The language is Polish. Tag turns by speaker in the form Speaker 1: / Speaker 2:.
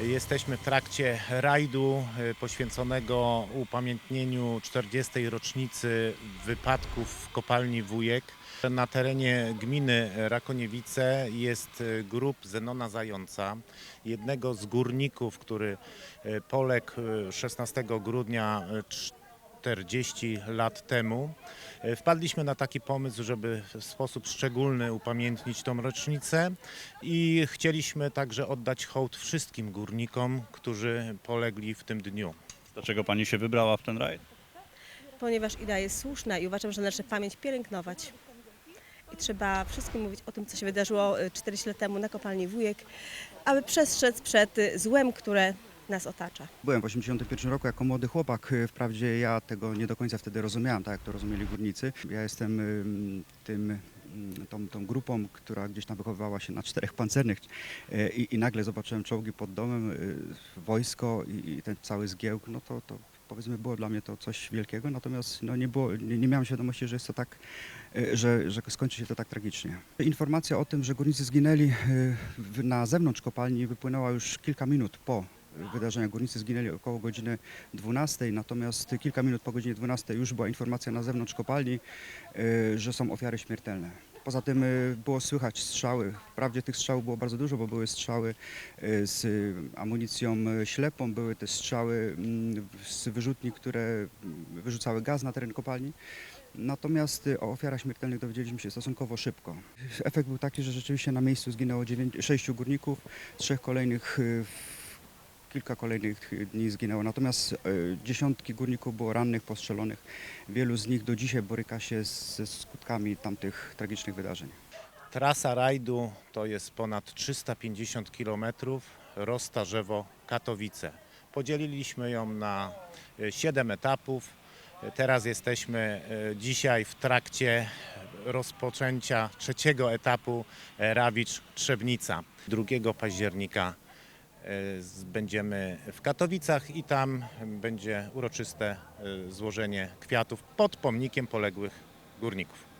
Speaker 1: Jesteśmy w trakcie rajdu e, poświęconego upamiętnieniu 40. rocznicy wypadków w kopalni Wujek. Na terenie gminy Rakoniewice jest e, grup Zenona Zająca, jednego z górników, który e, poległ e, 16 grudnia 40 lat temu. E, Wpadliśmy na taki pomysł, żeby w sposób szczególny upamiętnić tą rocznicę i chcieliśmy także oddać hołd wszystkim górnikom, którzy polegli w tym dniu.
Speaker 2: Dlaczego pani się wybrała w ten rajd?
Speaker 3: ponieważ idea jest słuszna i uważam, że należy pamięć pielęgnować. I trzeba wszystkim mówić o tym, co się wydarzyło y, 40 lat temu na kopalni Wujek, aby przestrzec przed y, złem, które nas otacza.
Speaker 4: Byłem w 81 roku jako młody chłopak. Wprawdzie ja tego nie do końca wtedy rozumiałem, tak jak to rozumieli górnicy. Ja jestem ym, tym, ym, tą, tą grupą, która gdzieś tam wychowywała się na czterech pancernych e, i, i nagle zobaczyłem czołgi pod domem, y, wojsko i, i ten cały zgiełk, no to, to powiedzmy było dla mnie to coś wielkiego, natomiast no nie, było, nie, nie miałem świadomości, że jest to tak, e, że, że skończy się to tak tragicznie. Informacja o tym, że górnicy zginęli e, na zewnątrz kopalni wypłynęła już kilka minut po wydarzenia. Górnicy zginęli około godziny 12, natomiast kilka minut po godzinie 12 już była informacja na zewnątrz kopalni, e, że są ofiary śmiertelne. Poza tym e, było słychać strzały. Wprawdzie tych strzałów było bardzo dużo, bo były strzały e, z amunicją ślepą, były też strzały mm, z wyrzutni, które wyrzucały gaz na teren kopalni. Natomiast o ofiarach śmiertelnych dowiedzieliśmy się stosunkowo szybko. Efekt był taki, że rzeczywiście na miejscu zginęło dziewięć, sześciu górników, trzech kolejnych, kilka kolejnych dni zginęło. Natomiast y, dziesiątki górników było rannych, postrzelonych. Wielu z nich do dzisiaj boryka się ze skutkami tamtych tragicznych wydarzeń.
Speaker 1: Trasa rajdu to jest ponad 350 km, Rostarzewo Katowice. Podzieliliśmy ją na 7 etapów. E, Teraz jesteśmy e, dzisiaj w trakcie rozpoczęcia trzeciego etapu e, Rawicz Trzebnica. 2 października e, będziemy w Katowicach i tam będzie uroczyste e, złożenie kwiatów pod pomnikiem poległych górników.